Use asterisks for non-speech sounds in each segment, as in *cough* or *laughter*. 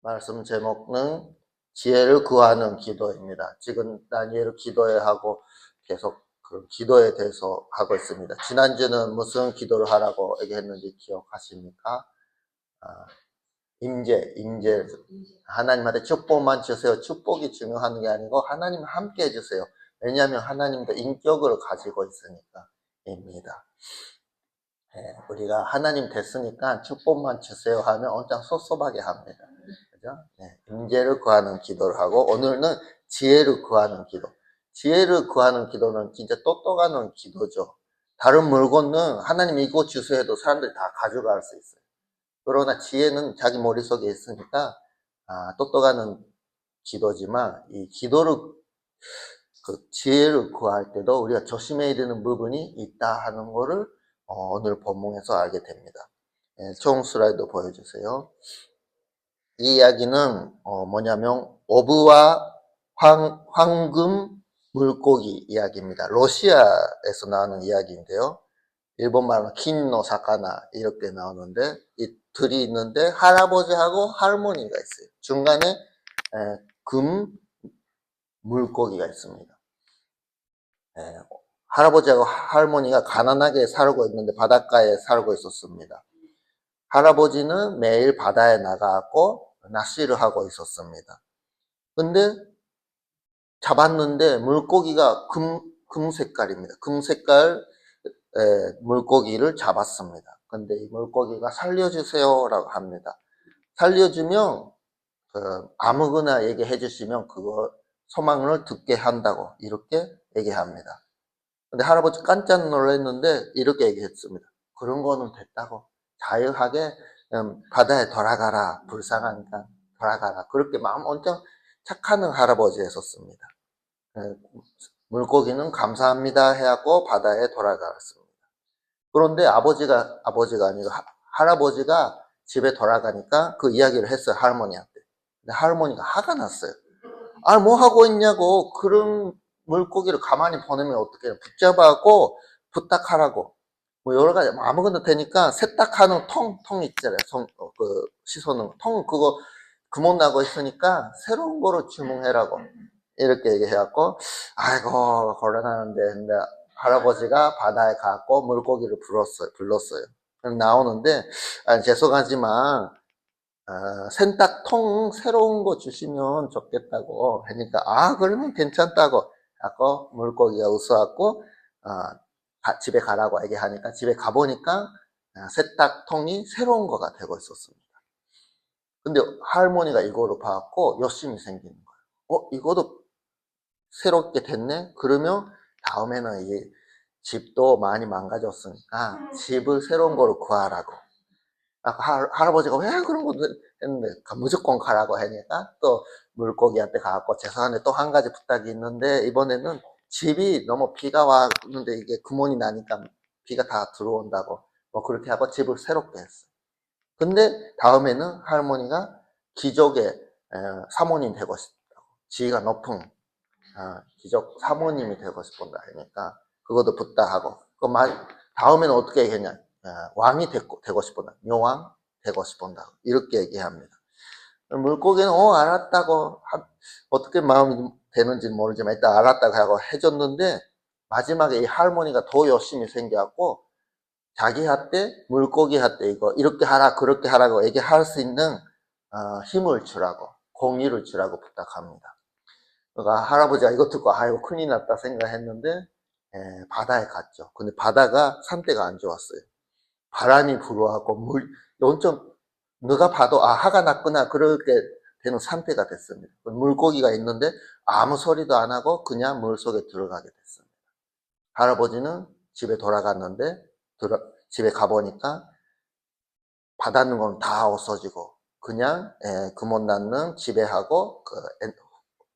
말씀 제목은 지혜를 구하는 기도입니다. 지금 다니엘 기도에 하고 계속 그 기도에 대해서 하고 있습니다. 지난주는 무슨 기도를 하라고 얘기했는지 기억하십니까? 아, 임재, 임재. 하나님한테 축복만 주세요. 축복이 중요한 게 아니고 하나님 함께 해주세요. 왜냐하면 하나님도 인격을 가지고 있으니까 입니다. 예, 우리가 하나님 됐으니까 축복만 주세요 하면 엄청 섭섭하게 합니다. 그죠? 네, 임재를 구하는 기도를 하고 오늘은 지혜를 구하는 기도. 지혜를 구하는 기도는 진짜 똑똑하는 기도죠. 다른 물건은 하나님 이거 주세요 해도 사람들이 다 가져갈 수 있어요. 그러나 지혜는 자기 머릿속에 있으니까 아, 똑똑하는 기도지만 이 기도를 그 지혜를 구할 때도 우리가 조심해야 되는 부분이 있다 하는 거를 어, 오늘 본문에서 알게 됩니다. 예, 총 슬라이드 보여주세요. 이 이야기는 어, 뭐냐면 오브와 황, 황금 물고기 이야기입니다. 러시아에서 나오는 이야기인데요. 일본말로 킨노 사카나 이렇게 나오는데 이 둘이 있는데 할아버지하고 할머니가 있어요. 중간에 에, 금 물고기가 있습니다. 에, 할아버지하고 할머니가 가난하게 살고 있는데 바닷가에 살고 있었습니다. 할아버지는 매일 바다에 나가고 낚시를 하고 있었습니다. 근데 잡았는데 물고기가 금, 금 색깔입니다. 금 색깔 에, 물고기를 잡았습니다. 근데 이 물고기가 살려주세요라고 합니다. 살려주면 그 아무거나 얘기해 주시면 그거 소망을 듣게 한다고 이렇게 얘기합니다. 근데 할아버지 깜짝 놀랐는데 이렇게 얘기했습니다. 그런 거는 됐다고 자유하게 음, 바다에 돌아가라 불쌍하니까 돌아가라 그렇게 마음 엄청 착한 할아버지였었습니다. 예, 물고기는 감사합니다 해갖고 바다에 돌아갔습니다. 그런데 아버지가 아버지가 아니고 하, 할아버지가 집에 돌아가니까 그 이야기를 했어요 할머니한테. 근데 할머니가 화가 났어요. 아 뭐 하고 있냐고 그런 물고기를 가만히 보내면 어떻게 붙잡아고 부탁하라고 뭐 여러 가지 뭐 아무거나 되니까 세탁하는 통, 통 있잖아요. 성, 어, 그 씻어놓은 통 그거 구멍 나고 있으니까 새로운 거로 주문해라고 이렇게 얘기해갖고 아이고 곤란하는데 근데 할아버지가 바다에 가고 물고기를 불렀어요. 불렀어요. 나오는데 아, 죄송하지만 아, 세탁통 새로운 거 주시면 좋겠다고 하니까 아 그러면 괜찮다고 하고 물고기가 웃어갖고 어, 집에 가라고 얘기하니까 집에 가보니까 아, 세탁통이 새로운 거가 되고 있었습니다. 근데 할머니가 이거를 봐갖고 열심히 생기는 거예요. 어, 이거도 새롭게 됐네? 그러면 다음에는 이 집도 많이 망가졌으니까 집을 새로운 거로 구하라고. 아까 할아버지가 왜 그런 거 했는데 무조건 가라고 하니까 또 물고기한테 가갖고 죄송한데 또 한 가지 부탁이 있는데 이번에는 집이 너무 비가 왔는데 이게 구멍이 나니까 비가 다 들어온다고 뭐 그렇게 하고 집을 새롭게 했어요. 근데 다음에는 할머니가 기적의 사모님 되고 싶다고. 지위가 높은 어, 기적 사모님이 되고 싶은다 하니까 그것도 부탁하고. 그 말, 다음에는 어떻게 얘기했냐. 어, 왕이 되고, 되고 싶은다 묘왕 되고 싶은다 이렇게 얘기합니다. 물고기는 어 알았다고. 어떻게 마음이 되는지 모르지만 일단 알았다고 하고 해줬는데 마지막에 이 할머니가 더 열심히 생겨갖고 자기한테 물고기한테 이거 이렇게 하라 그렇게 하라고 얘기할 수 있는 어, 힘을 주라고 공의를 주라고 부탁합니다. 그러니까 할아버지가 이거 듣고 아이고 큰일 났다 생각했는데 에, 바다에 갔죠. 근데 바다가 상태가 안 좋았어요. 바람이 불어하고 물 엄청 누가 봐도 아 화가 났구나 그렇게 되는 상태가 됐습니다. 물고기가 있는데 아무 소리도 안 하고 그냥 물 속에 들어가게 됐습니다. 할아버지는 집에 돌아갔는데 집에 가보니까 받았는 건 다 없어지고 그냥 에, 구멍 났는 지배하고 그 에,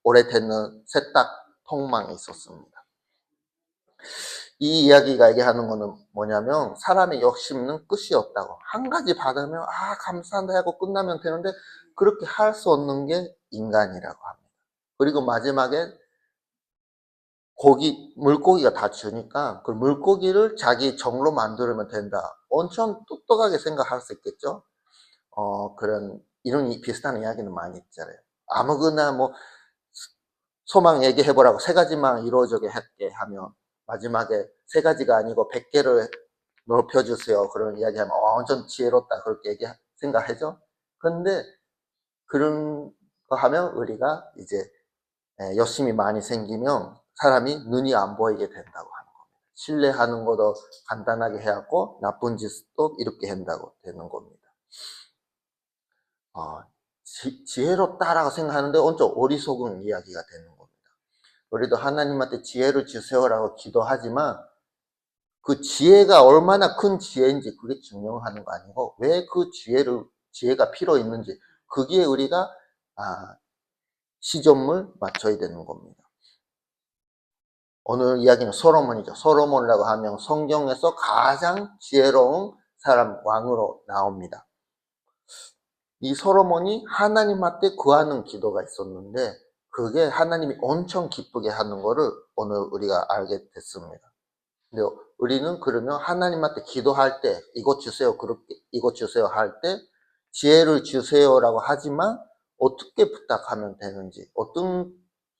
오래됐는 세탁 통망이 있었습니다. 이 이야기가 얘기하는 거는 뭐냐면 사람의 욕심은 끝이 없다고 한 가지 받으면 아 감사한다 하고 끝나면 되는데 그렇게 할 수 없는 게 인간이라고 합니다. 그리고 마지막에 고기 물고기가 다 주니까 그 물고기를 자기 정로 만들면 된다. 엄청 똑똑하게 생각할 수 있겠죠. 어 그런 이런 이- 비슷한 이야기는 많이 있잖아요. 아무거나 뭐 소망 얘기해보라고 세 가지만 이루어지게 할게 하면 마지막에 세 가지가 아니고 백 개를 넓혀주세요. 그런 이야기하면 어, 완전 지혜롭다 그렇게 얘기 생각하죠. 그런데 그런 거 하면 우리가 이제 예, 열심히 많이 생기면 사람이 눈이 안 보이게 된다고 하는 겁니다. 신뢰하는 것도 간단하게 해갖고 나쁜 짓도 이렇게 한다고 되는 겁니다. 어, 지, 지혜롭다라고 생각하는데 언제 어리석은 이야기가 되는 겁니다. 우리도 하나님한테 지혜를 주세요라고 기도하지만 그 지혜가 얼마나 큰 지혜인지 그게 증명하는 거 아니고 왜 그 지혜를 지혜가 필요 있는지 거기에 우리가 아, 시점을 맞춰야 되는 겁니다. 오늘 이야기는 소로몬이죠. 소로몬이라고 하면 성경에서 가장 지혜로운 사람 왕으로 나옵니다. 이 소로몬이 하나님한테 구하는 기도가 있었는데 그게 하나님이 엄청 기쁘게 하는 거를 오늘 우리가 알게 됐습니다. 근데 우리는 그러면 하나님한테 기도할 때 이것 주세요, 그렇게 이것 주세요 할 때 지혜를 주세요라고 하지만 어떻게 부탁하면 되는지, 어떤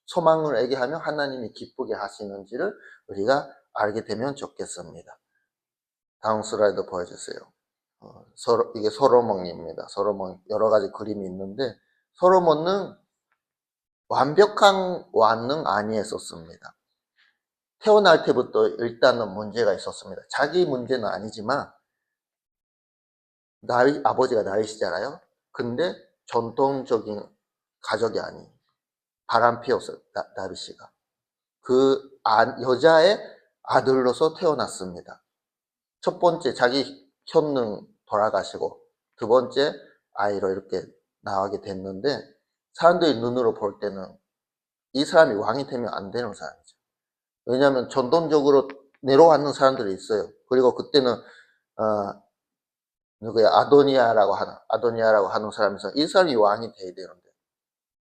소망을 얘기하면 하나님이 기쁘게 하시는지를 우리가 알게 되면 좋겠습니다. 다음 슬라이드 보여주세요. 어, 서로, 이게 소로몬입니다. 소로몬 여러 가지 그림이 있는데 소로몬은 완벽한 왕은 아니었었습니다. 태어날 때부터 일단은 문제가 있었습니다. 자기 문제는 아니지만 나이 아버지가 나이시잖아요. 근데 전통적인 가족이 아닌 바람 피웠어요. 나, 나비 씨가 그 아, 여자의 아들로서 태어났습니다. 첫 번째 자기 현능 돌아가시고 두 번째 아이로 이렇게 나오게 됐는데 사람들이 눈으로 볼 때는 이 사람이 왕이 되면 안 되는 사람이죠. 왜냐하면 전통적으로 내려왔는 사람들이 있어요. 그리고 그때는 어, 누구야 아도니아라고 하는 아도니아라고 하는 사람에서 이 사람이 왕이 돼야 되는데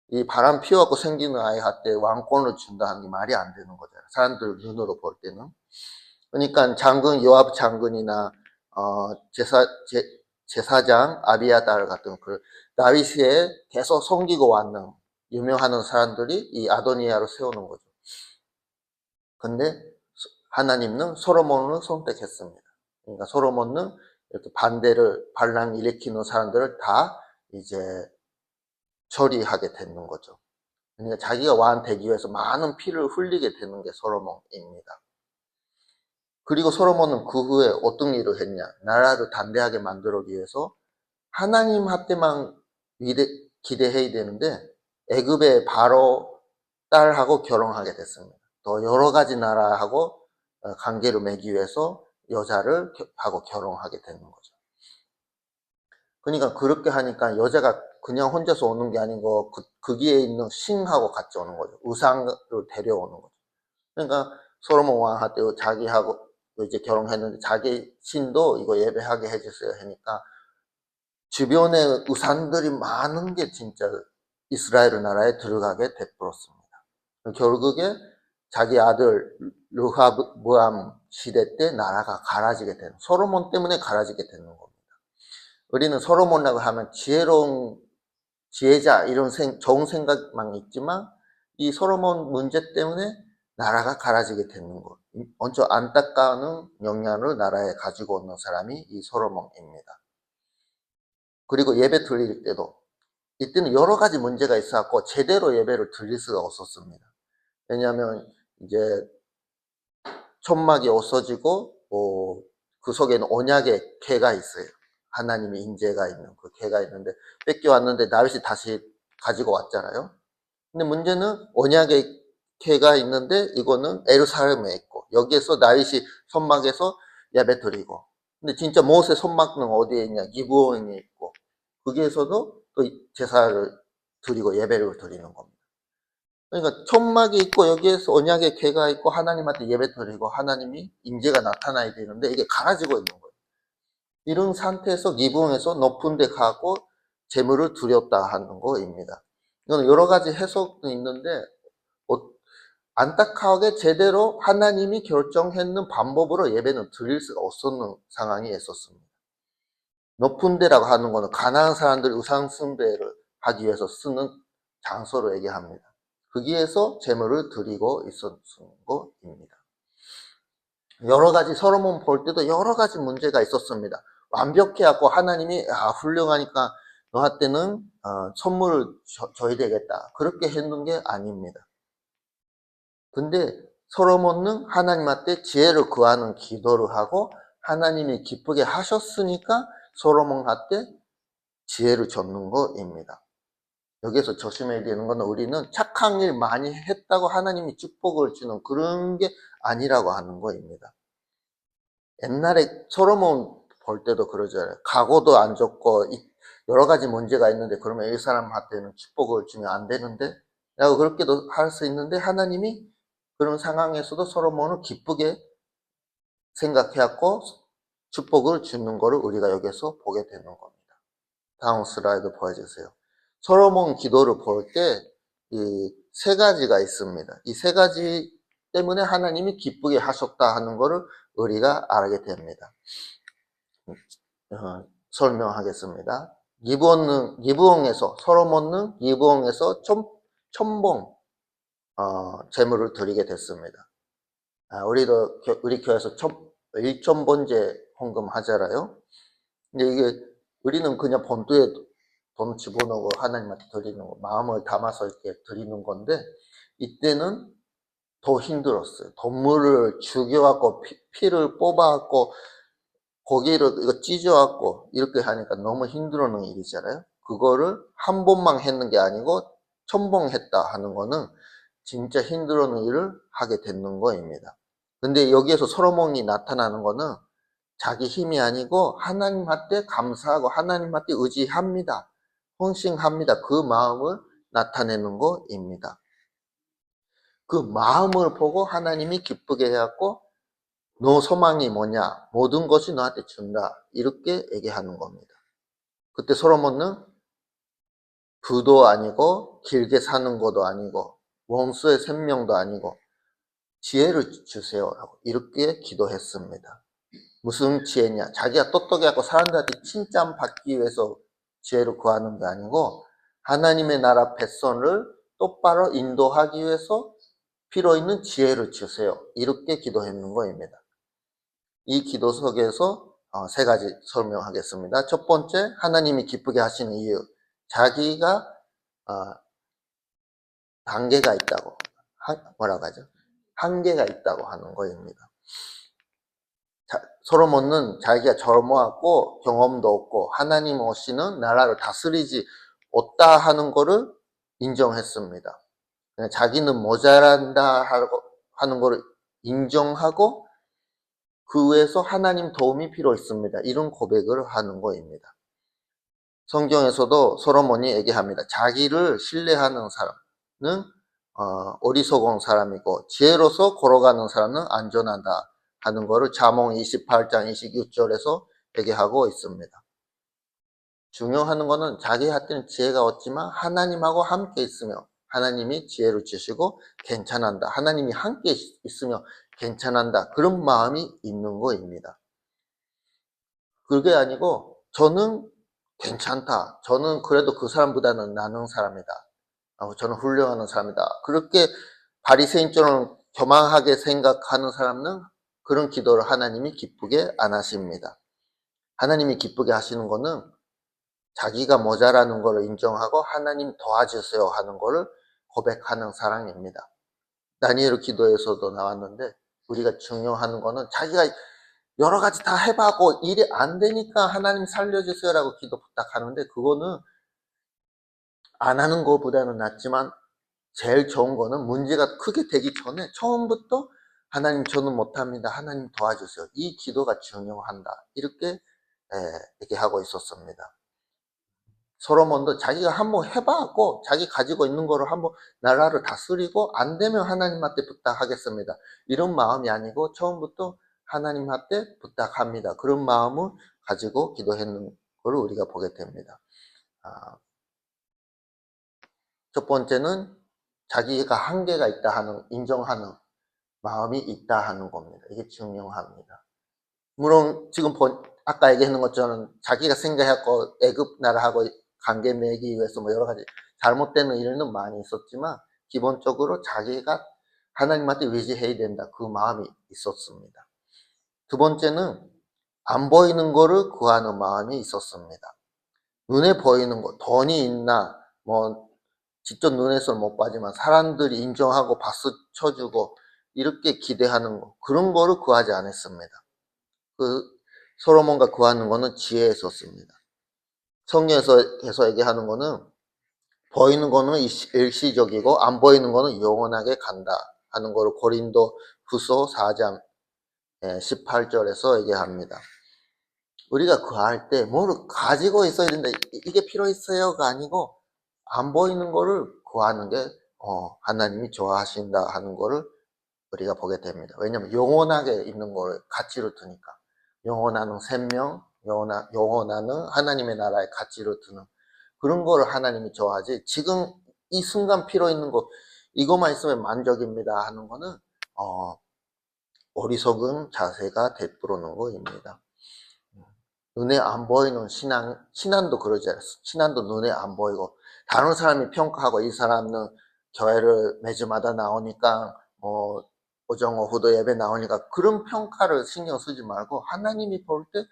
이 바람 피워갖고 생기는 아이한테 왕권을 준다는 게 말이 안 되는 거잖아요. 사람들 눈으로 볼 때는. 그러니까 장군 요압 장군이나 어, 제사 제, 제사장 아비아달 같은 그 다윗에 계속 섬기고 왔는 유명하는 사람들이 이 아도니아로 세우는 거죠. 근데 하나님은 소로몬을 선택했습니다. 그러니까 소로몬은 이렇게 반대를 반란 일으키는 사람들을 다 이제 처리하게 되는 거죠. 그러니까 자기가 왕 되기 위해서 많은 피를 흘리게 되는 게 소로몬입니다. 그리고 소로몬은 그 후에 어떤 일을 했냐? 나라를 담대하게 만들기 위해서 하나님한테만 위대, 기대해야 되는데 애굽의 바로 딸하고 결혼하게 됐습니다. 또 여러 가지 나라하고 어, 관계를 맺기 위해서 여자를 하고 결혼하게 되는 거죠. 그러니까 그렇게 하니까 여자가 그냥 혼자서 오는 게 아니고 그, 거기에 있는 신하고 같이 오는 거죠. 우상을 데려오는 거죠. 그러니까 소로몬 왕한테 자기하고 이제 결혼했는데 자기 신도 이거 예배하게 해주세요 하니까 주변에 우상들이 많은 게 진짜 이스라엘 나라에 들어가게 되었습니다. 결국에 자기 아들 르하브암 시대 때 나라가 갈아지게 되는 소로몬 때문에 갈아지게 되는 겁니다. 우리는 소로몬이라고 하면 지혜로운 지혜자 이런 생, 좋은 생각만 있지만 이 소로몬 문제 때문에 나라가 갈아지게 되는 것. 먼저 안타까운 영향을 나라에 가지고 오는 사람이 이 소로몬입니다. 그리고 예배 드릴 때도 이때는 여러 가지 문제가 있어갖고 제대로 예배를 드릴 수가 없었습니다. 왜냐하면 이제 천막이 없어지고 어, 그 속에는 언약의 개가 있어요. 하나님의 인재가 있는 그 개가 있는데 뺏겨왔는데 다윗이 다시 가지고 왔잖아요. 근데 문제는 언약의 개가 있는데 이거는 에루살렘에 있고 여기에서 다윗이 손막에서 예배 드리고 근데 진짜 모세 손막은 어디에 있냐 기부원에 있고 거기에서도 또 제사를 드리고 예배를 드리는 겁니다. 그러니까 천막이 있고 여기에서 언약의 개가 있고 하나님한테 예배 드리고 하나님이 인재가 나타나야 되는데 이게 갈아지고 있는 거예요. 이런 상태에서 기붕에서 높은 데 가고 재물을 드렸다 하는 거입니다. 이건 여러 가지 해석도 있는데 어, 안타까하게 제대로 하나님이 결정했는 방법으로 예배는 드릴 수가 없었는 상황이 있었습니다. 높은 데라고 하는 거는 가난한 사람들이 우상 숭배를 하기 위해서 쓰는 장소로 얘기합니다. 거기에서 재물을 드리고 있었던 것입니다. 여러 가지 서로몬 볼 때도 여러 가지 문제가 있었습니다. 완벽해 갖고 하나님이 아 훌륭하니까 너한테는 어, 선물을 줘, 줘야 되겠다. 그렇게 했는 게 아닙니다. 근데 서로몬은 하나님한테 지혜를 구하는 기도를 하고 하나님이 기쁘게 하셨으니까 소로몬한테 지혜를 줬는 것입니다. 여기서 조심해야 되는 것은 우리는 착한 일 많이 했다고 하나님이 축복을 주는 그런 게 아니라고 하는 것입니다. 옛날에 소로몬 볼 때도 그러잖아요. 가고도 안 좋고 여러 가지 문제가 있는데 그러면 이 사람한테는 축복을 주면 안 되는데 라고 그렇게도 할 수 있는데 하나님이 그런 상황에서도 소로몬을 기쁘게 생각해갖고 축복을 주는 것을 우리가 여기서 보게 되는 겁니다. 다음 슬라이드 보여주세요. 솔로몬 기도를 볼 때 이 세 가지가 있습니다. 이 세 가지 때문에 하나님이 기쁘게 하셨다 하는 것을 우리가 알게 됩니다. 어, 설명하겠습니다. 기브온은 기브온에서 솔로몬은 기브온에서 천, 천봉 어, 재물을 드리게 됐습니다. 아, 우리도 우리 교회에서 천, 1천번째 헌금 하잖아요. 근데 이게 우리는 그냥 본두에 돈 집어넣고 하나님한테 드리는 거, 마음을 담아서 이렇게 드리는 건데 이때는 더 힘들었어요. 동물을 죽여갖고 피, 를 뽑아갖고 고기를 찢어갖고 이렇게 하니까 너무 힘들어하는 일이잖아요. 그거를 한 번만 했는 게 아니고 천봉 했다 하는 거는 진짜 힘들어하는 일을 하게 되는 거입니다. 근데 여기에서 솔로몬이 나타나는 거는 자기 힘이 아니고 하나님한테 감사하고 하나님한테 의지합니다. 헌신합니다. 그 마음을 나타내는 것입니다. 그 마음을 보고 하나님이 기쁘게 해갖고 너 소망이 뭐냐? 모든 것이 너한테 준다. 이렇게 얘기하는 겁니다. 그때 솔로몬은 부도 아니고 길게 사는 것도 아니고 원수의 생명도 아니고 지혜를 주세요. 라고 이렇게 기도했습니다. 무슨 지혜냐? 자기가 똑똑해갖고 사람들한테 칭찬 받기 위해서 지혜를 구하는 게 아니고 하나님의 나라 백성을 똑바로 인도하기 위해서 필요 있는 지혜를 주세요. 이렇게 기도했는 거입니다. 이 기도 속에서 어, 세 가지 설명하겠습니다. 첫 번째, 하나님이 기쁘게 하시는 이유. 자기가 어, 단계가 있다고. 뭐라고 하죠? 한계가 있다고 하는 거입니다. 소로몬은 자기가 젊어왔고 경험도 없고 하나님 오시는 나라를 다스리지 못다 하는 것을 인정했습니다. 자기는 모자란다 하는 것을 인정하고 그 외에서 하나님 도움이 필요 있습니다. 이런 고백을 하는 거입니다. 성경에서도 소로몬이 얘기합니다. 자기를 신뢰하는 사람은 어, 어리석은 사람이고 지혜로서 걸어가는 사람은 안전하다 하는 것을 자몽 28장 26절에서 얘기하고 있습니다. 중요한 거는 자기한테는 지혜가 없지만 하나님하고 함께 있으며 하나님이 지혜를 주시고 괜찮한다. 하나님이 함께 있으며 괜찮한다. 그런 마음이 있는 거입니다. 그게 아니고 저는 괜찮다. 저는 그래도 그 사람보다는 나는 사람이다. 어, 저는 훌륭한 사람이다. 그렇게 바리새인처럼 교만하게 생각하는 사람은 그런 기도를 하나님이 기쁘게 안 하십니다. 하나님이 기쁘게 하시는 거는 자기가 모자라는 것을 인정하고 하나님 도와주세요 하는 것을 고백하는 사랑입니다. 다니엘 기도에서도 나왔는데 우리가 중요한 거는 자기가 여러 가지 다 해봐고 일이 안 되니까 하나님 살려주세요라고 기도 부탁하는데 그거는 안 하는 것보다는 낫지만 제일 좋은 거는 문제가 크게 되기 전에 처음부터 하나님 저는 못합니다. 하나님 도와주세요. 이 기도가 중요한다. 이렇게 얘기하고 있었습니다. 소로몬도 자기가 한번 해봤고 자기 가지고 있는 거를 한번 나라를 다스리고 안 되면 하나님한테 부탁하겠습니다. 이런 마음이 아니고 처음부터 하나님한테 부탁합니다. 그런 마음을 가지고 기도했는 걸 우리가 보게 됩니다. 아, 첫 번째는 자기가 한계가 있다 하는, 인정하는 마음이 있다 하는 겁니다. 이게 중요합니다. 물론 지금 본, 아까 얘기했는 것처럼 자기가 생각했고 애굽 나라하고 관계 맺기 위해서 뭐 여러 가지 잘못되는 일은 많이 있었지만 기본적으로 자기가 하나님한테 의지해야 된다 그 마음이 있었습니다. 두 번째는 안 보이는 거를 구하는 마음이 있었습니다. 눈에 보이는 거, 돈이 있나, 뭐, 직접 눈에서 못 봐지만 사람들이 인정하고 박수 쳐주고 이렇게 기대하는 거, 그런 거를 구하지 않았습니다. 그 소로몬가 구하는 거는 지혜에 있었습니다. 성경에서 얘기하는 거는 보이는 거는 일시적이고 안 보이는 거는 영원하게 간다 하는 거를 고린도 후서 4장 18절에서 얘기합니다. 우리가 구할 때 뭐를 가지고 있어야 된다. 이게 필요 있어요가 아니고 안 보이는 거를 구하는 게 어, 하나님이 좋아하신다 하는 거를 우리가 보게 됩니다. 왜냐하면 영원하게 있는 거를 가치로 두니까 영원하는 생명, 영원하, 영원하는 하나님의 나라의 가치로 두는 그런 거를 하나님이 좋아하지. 지금 이 순간 필요 있는 거 이것만 있으면 만족입니다 하는 거는 어, 어리석은 자세가 되풀어놓은 거입니다. 눈에 안 보이는 신앙, 신앙도 그러지 않았어. 신앙도 눈에 안 보이고, 다른 사람이 평가하고 이 사람은 교회를 매주마다 나오니까, 뭐, 오정 오후도 예배 나오니까 그런 평가를 신경 쓰지 말고 하나님이 볼 때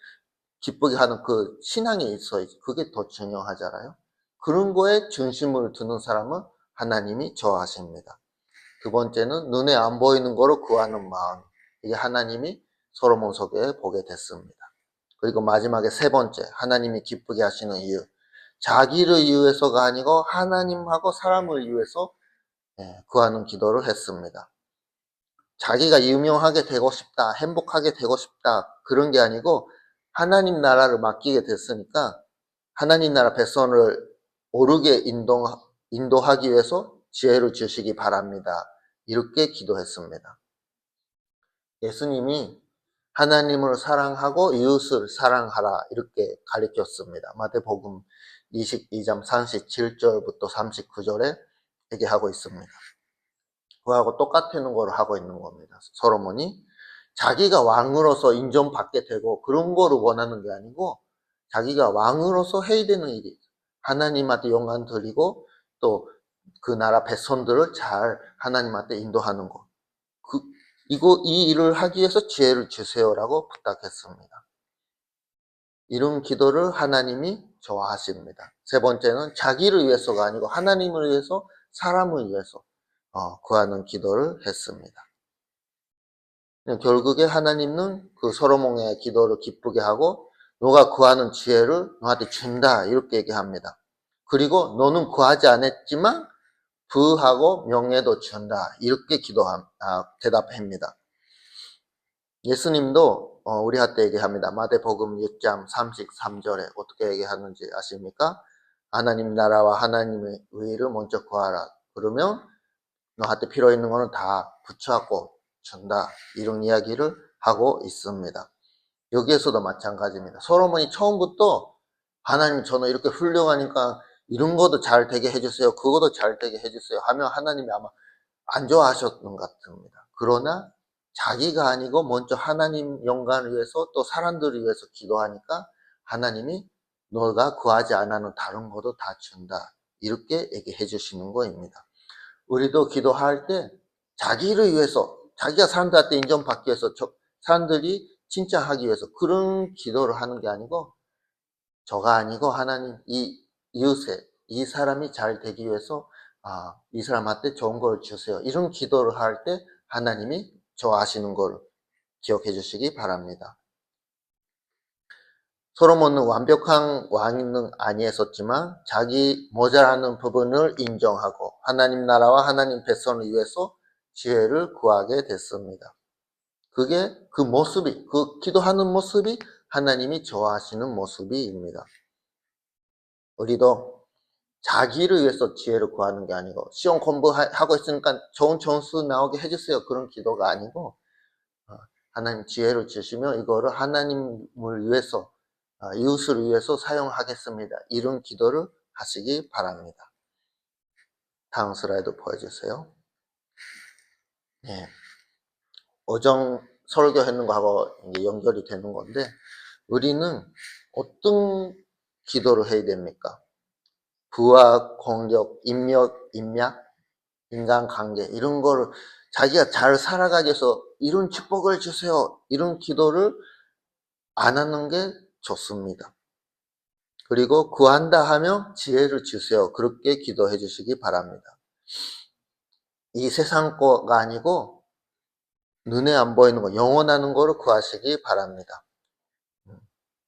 기쁘게 하는 그 신앙이 있어야지. 그게 더 중요하잖아요. 그런 거에 중심을 두는 사람은 하나님이 좋아하십니다. 두 번째는 눈에 안 보이는 거로 구하는 마음. 이게 하나님이 소로몬 속에 보게 됐습니다. 그리고 마지막에 세 번째, 하나님이 기쁘게 하시는 이유. 자기를 위해서가 아니고 하나님하고 사람을 위해서 예, 구하는 기도를 했습니다. 자기가 유명하게 되고 싶다, 행복하게 되고 싶다, 그런 게 아니고 하나님 나라를 맡기게 됐으니까 하나님 나라 백성을 오르게 인도, 인도하기 위해서 지혜를 주시기 바랍니다. 이렇게 기도했습니다. 예수님이 하나님을 사랑하고 이웃을 사랑하라 이렇게 가르쳤습니다. 마태복음 22장 37절부터 39절에 얘기하고 있습니다. 그하고 똑같은 걸 하고 있는 겁니다. 서로몬이 자기가 왕으로서 인정받게 되고 그런 거를 원하는 게 아니고 자기가 왕으로서 해야 되는 일이 하나님한테 영광 드리고 또 그 나라 백성들을 잘 하나님한테 인도하는 것. 그, 이거, 이 일을 하기 위해서 지혜를 주세요라고 부탁했습니다. 이런 기도를 하나님이 좋아하십니다. 세 번째는 자기를 위해서가 아니고 하나님을 위해서 사람을 위해서 어, 구하는 기도를 했습니다. 결국에 하나님은 그 소로몬의 기도를 기쁘게 하고 너가 구하는 지혜를 너한테 준다 이렇게 얘기합니다. 그리고 너는 구하지 않았지만 부하고 명예도 준다 이렇게 기도함 아, 대답합니다. 예수님도 어, 우리한테 얘기합니다. 마태복음 6장 33절에 어떻게 얘기하는지 아십니까? 하나님 나라와 하나님의 의를 먼저 구하라. 그러면 너한테 필요 있는 거는 다 붙여갖고 준다. 이런 이야기를 하고 있습니다. 여기에서도 마찬가지입니다. 소로몬이 처음부터 하나님 저는 이렇게 훌륭하니까 이런 것도 잘 되게 해주세요. 그것도 잘 되게 해주세요. 하면 하나님이 아마 안 좋아하셨던 것 같습니다. 그러나 자기가 아니고 먼저 하나님 영광을 위해서 또 사람들을 위해서 기도하니까 하나님이 너가 구하지 않아는 다른 것도 다 준다. 이렇게 얘기해 주시는 거입니다. 우리도 기도할 때 자기를 위해서 자기가 사람들한테 인정받기 위해서 사람들이 칭찬하기 위해서 그런 기도를 하는 게 아니고 저가 아니고 하나님 이 이웃에 이 사람이 잘 되기 위해서 아, 이 사람한테 좋은 걸 주세요. 이런 기도를 할 때 하나님이 좋아하시는 걸 기억해 주시기 바랍니다. 소로몬은 완벽한 왕은 아니었지만 자기 모자라는 부분을 인정하고 하나님 나라와 하나님 백성을 위해서 지혜를 구하게 됐습니다. 그게 그 모습이 그 기도하는 모습이 하나님이 좋아하시는 모습입니다. 우리도 자기를 위해서 지혜를 구하는 게 아니고 시험 공부하고 있으니까 좋은 점수 나오게 해주세요. 그런 기도가 아니고 어, 하나님 지혜를 주시면 이거를 하나님을 위해서 어, 이웃을 위해서 사용하겠습니다. 이런 기도를 하시기 바랍니다. 다음 슬라이드 보여주세요. 네. 어정 설교했는 거하고 연결이 되는 건데 우리는 어떤 기도를 해야 됩니까? 부와 권력, 인력, 인脈, 인간관계 이런 거를 자기가 잘 살아가기 위해서 이런 축복을 주세요. 이런 기도를 안 하는 게 좋습니다. 그리고 구한다 하면 지혜를 주세요. 그렇게 기도해 주시기 바랍니다. 이 세상 거가 아니고 눈에 안 보이는 거, 영원하는 거를 구하시기 바랍니다.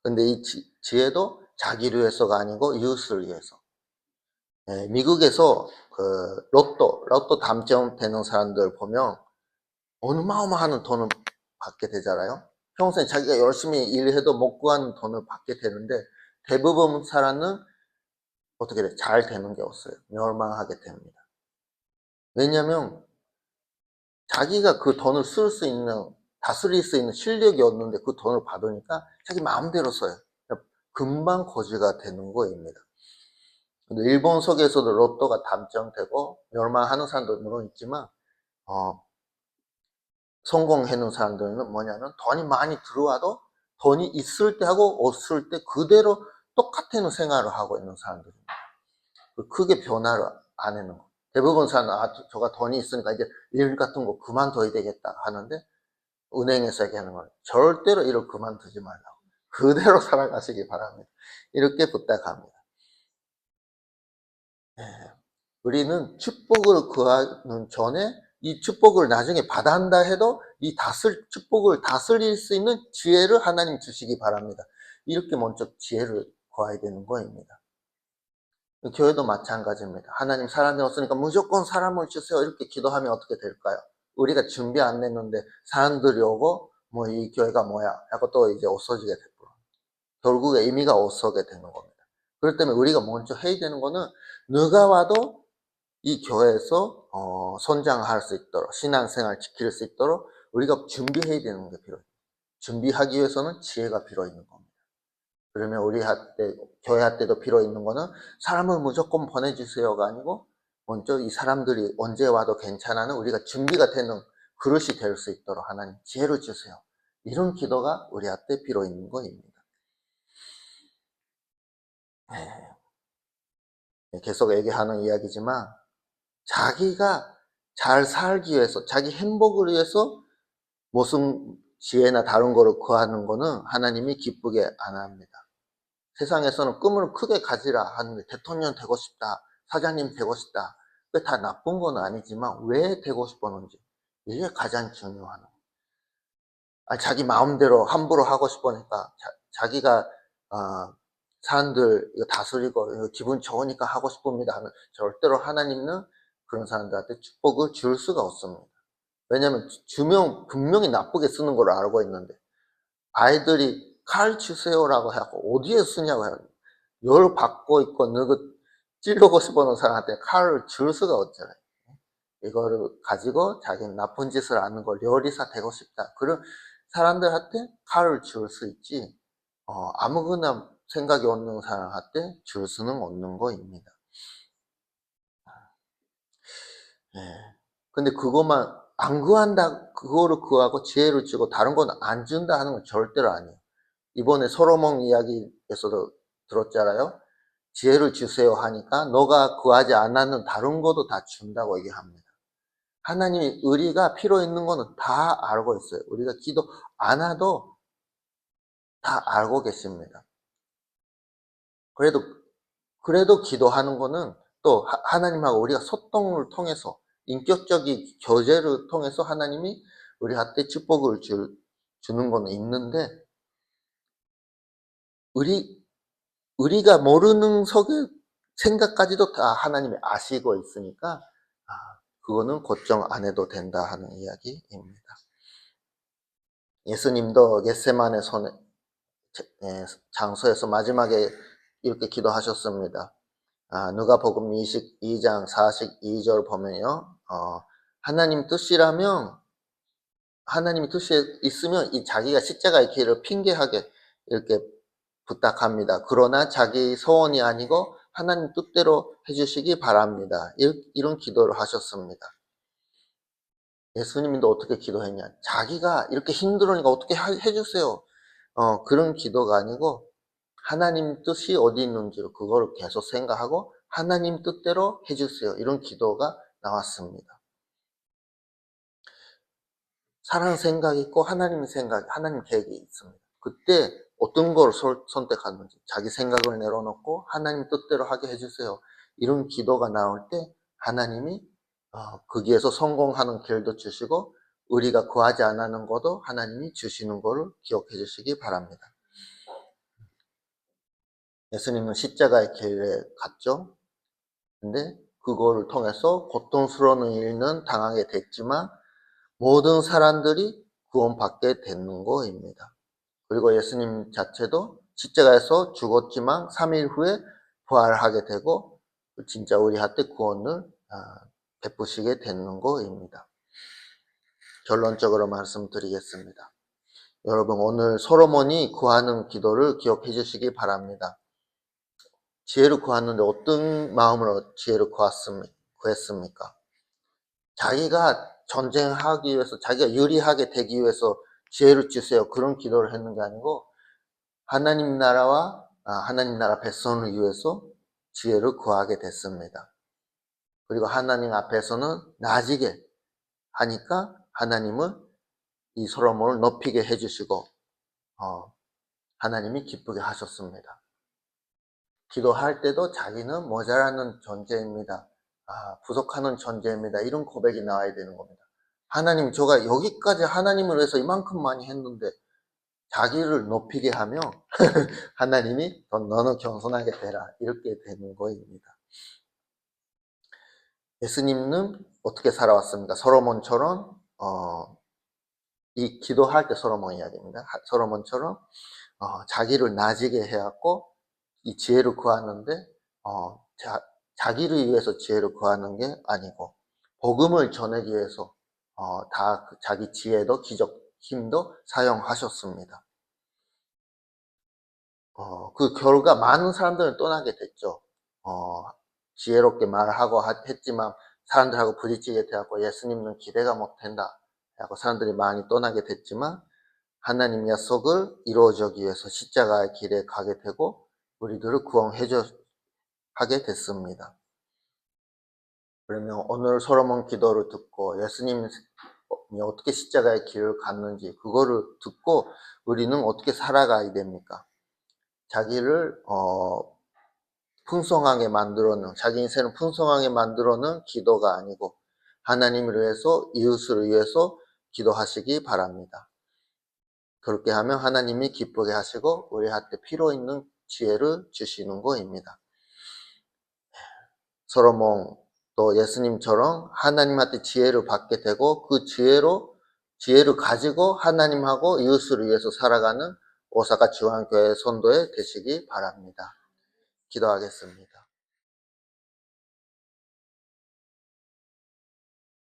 근데 이 지, 지혜도 자기를 위해서가 아니고 이웃을 위해서. 예, 미국에서 그 로또, 로또 당첨되는 사람들 보면 어마어마한 돈을 받게 되잖아요. 평소에 자기가 열심히 일해도 못 구하는 돈을 받게 되는데 대부분 사람은 어떻게 돼? 잘 되는 게 없어요. 멸망하게 됩니다. 왜냐하면 자기가 그 돈을 쓸 수 있는 다스릴 수 있는 실력이 없는데 그 돈을 받으니까 자기 마음대로 써요. 금방 거지가 되는 거입니다. 근데 일본 속에서도 로또가 당첨되고 멸망하는 사람도 물론 있지만 어, 성공해 놓은 사람들은 뭐냐면 돈이 많이 들어와도 돈이 있을 때 하고 없을 때 그대로 똑같은 생활을 하고 있는 사람들입니다. 크게 변화를 안 해놓은 거. 대부분 사람은 아, 저- 저가 돈이 있으니까 이제 일 같은 거 그만둬야 되겠다 하는데 은행에서 얘기하는 건 절대로 일을 그만두지 말라고. 그대로 *laughs* 살아가시기 바랍니다. 이렇게 부탁합니다. 예, 우리는 축복을 구하는 전에 이 축복을 나중에 받아 한다 해도 이 다슬, 축복을 다스릴 수 있는 지혜를 하나님 주시기 바랍니다. 이렇게 먼저 지혜를 구해야 되는 거입니다. 교회도 마찬가지입니다. 하나님 사람이 없으니까 무조건 사람을 주세요. 이렇게 기도하면 어떻게 될까요? 우리가 준비 안 했는데 사람들이 오고 뭐 이 교회가 뭐야 하고 또 이제 없어지게 되고 결국에 의미가 없어게 되는 겁니다. 그렇기 때문에 우리가 먼저 해야 되는 거는 누가 와도 이 교회에서 어, 선장할 수 있도록 신앙생활 지킬 수 있도록 우리가 준비해야 되는 게 필요해요. 준비하기 위해서는 지혜가 필요 있는 겁니다. 그러면 우리 할 때, 교회 할 때도 필요 있는 거는 사람을 무조건 보내주세요가 아니고 먼저 이 사람들이 언제 와도 괜찮아는 우리가 준비가 되는 그릇이 될 수 있도록 하나님 지혜를 주세요. 이런 기도가 우리 한테 필요 있는 거입니다. 네, 계속 얘기하는 이야기지만 자기가 잘 살기 위해서 자기 행복을 위해서 무슨 지혜나 다른 거를 구하는 거는 하나님이 기쁘게 안 합니다. 세상에서는 꿈을 크게 가지라 하는데 대통령 되고 싶다, 사장님 되고 싶다. 그게 다 나쁜 건 아니지만 왜 되고 싶었는지 이게 가장 중요한 거. 아, 자기 마음대로 함부로 하고 싶으니까 자, 기가 어, 사람들 이거 다스리고 이거 기분 좋으니까 하고 싶습니다 하는 절대로 하나님은 그런 사람들한테 축복을 줄 수가 없습니다. 왜냐하면 주명 분명히 나쁘게 쓰는 걸 알고 있는데 아이들이 칼 주세요라고 하고 어디에 쓰냐고 해요. 열 받고 있고 누구 찌르고 싶어하는 사람한테 칼을 줄 수가 없잖아요. 이거를 가지고 자기는 나쁜 짓을 하는 걸 요리사 되고 싶다. 그런 사람들한테 칼을 줄 수 있지. 어, 아무거나 생각이 없는 사람한테 줄 수는 없는 거입니다. 예. 근데 그것만 안 구한다, 그거를 구하고 지혜를 주고 다른 건 안 준다 하는 건 절대로 아니에요. 이번에 소로몬 이야기에서도 들었잖아요. 지혜를 주세요 하니까 너가 구하지 않았는 다른 것도 다 준다고 얘기합니다. 하나님이 우리가 필요 있는 거는 다 알고 있어요. 우리가 기도 안 해도 다 알고 계십니다. 그래도 그래도 기도하는 거는 또 하나님하고 우리가 소통을 통해서 인격적인 교제를 통해서 하나님이 우리한테 축복을 줄, 주는 거는 있는데 우리 우리가 모르는 속의 생각까지도 다 하나님이 아시고 있으니까 아, 그거는 걱정 안 해도 된다 하는 이야기입니다. 예수님도 겟세만의 손에 예, 장소에서 마지막에 이렇게 기도하셨습니다. 아, 누가복음 22장 42절 보면요. 어, 하나님 뜻이라면 하나님의 뜻이 있으면 이 자기가 십자가의 길을 핑계하게 이렇게 부탁합니다. 그러나 자기 소원이 아니고 하나님 뜻대로 해주시기 바랍니다. 이런 기도를 하셨습니다. 예수님도 어떻게 기도했냐? 자기가 이렇게 힘들으니까 어떻게 해주세요. 어, 그런 기도가 아니고 하나님 뜻이 어디 있는지를 그거를 계속 생각하고 하나님 뜻대로 해주세요. 이런 기도가 나왔습니다. 사람 생각이 있고 하나님 생각, 하나님 계획이 있습니다. 그때 어떤 걸 선택하는지 자기 생각을 내려놓고 하나님 뜻대로 하게 해주세요. 이런 기도가 나올 때 하나님이 어, 거기에서 성공하는 길도 주시고 우리가 구하지 않는 것도 하나님이 주시는 것을 기억해 주시기 바랍니다. 예수님은 십자가의 길에 갔죠. 근데 그거를 통해서 고통스러운 일은 당하게 됐지만 모든 사람들이 구원받게 되는 거입니다. 그리고 예수님 자체도 십자가에서 죽었지만 3일 후에 부활하게 되고 진짜 우리한테 구원을 아, 베푸시게 되는 거입니다. 결론적으로 말씀드리겠습니다. 여러분 오늘 솔로몬이 구하는 기도를 기억해 주시기 바랍니다. 지혜를 구하는데 어떤 마음으로 지혜를 구했습니- 구했습니까? 자기가 전쟁하기 위해서 자기가 유리하게 되기 위해서 지혜를 주세요. 그런 기도를 했는 게 아니고 하나님 나라와 아, 하나님 나라 백성을 위해서 지혜를 구하게 됐습니다. 그리고 하나님 앞에서는 나지게 하니까 하나님은 이 솔로몬을 높이게 해주시고 어, 하나님이 기쁘게 하셨습니다. 기도할 때도 자기는 모자라는 존재입니다. 아, 부족하는 존재입니다. 이런 고백이 나와야 되는 겁니다. 하나님, 저가 여기까지 하나님을 위해서 이만큼 많이 했는데 자기를 높이게 하며 *laughs* 하나님이 더 너는 겸손하게 되라 이렇게 되는 거입니다. 예수님은 어떻게 살아왔습니까? 솔로몬처럼 어, 이 기도할 때 솔로몬 이야기입니다. 하- 솔로몬처럼 어, 자기를 나지게 해갖고 이 지혜를 구하는데 어, 자, 자기를 위해서 지혜를 구하는 게 아니고 복음을 전하기 위해서 어, 다그 자기 지혜도 기적 힘도 사용하셨습니다. 어, 그 결과 많은 사람들은 떠나게 됐죠. 어, 지혜롭게 말하고 하- 했지만 사람들하고 부딪히게 되었고 예수님은 기대가 못 된다. 하고 사람들이 많이 떠나게 됐지만 하나님 약속을 이루어지기 위해서 십자가의 길에 가게 되고 우리들을 구원해 줘 하게 됐습니다. 그러면 오늘 솔로몬 기도를 듣고 예수님이 어떻게 십자가의 길을 갔는지 그거를 듣고 우리는 어떻게 살아가야 됩니까? 자기를 어, 풍성하게 만들어는 자기 인생을 풍성하게 만들어는 기도가 아니고 하나님을 위해서 이웃을 위해서 기도하시기 바랍니다. 그렇게 하면 하나님이 기쁘게 하시고 우리한테 필요 있는 지혜를 주시는 거입니다. 솔로몬 또 예수님처럼 하나님한테 지혜를 받게 되고 그 지혜로 지혜를 가지고 하나님하고 이웃을 위해서 살아가는 오사카 중앙교회 선도에 되시기 바랍니다. 기도하겠습니다.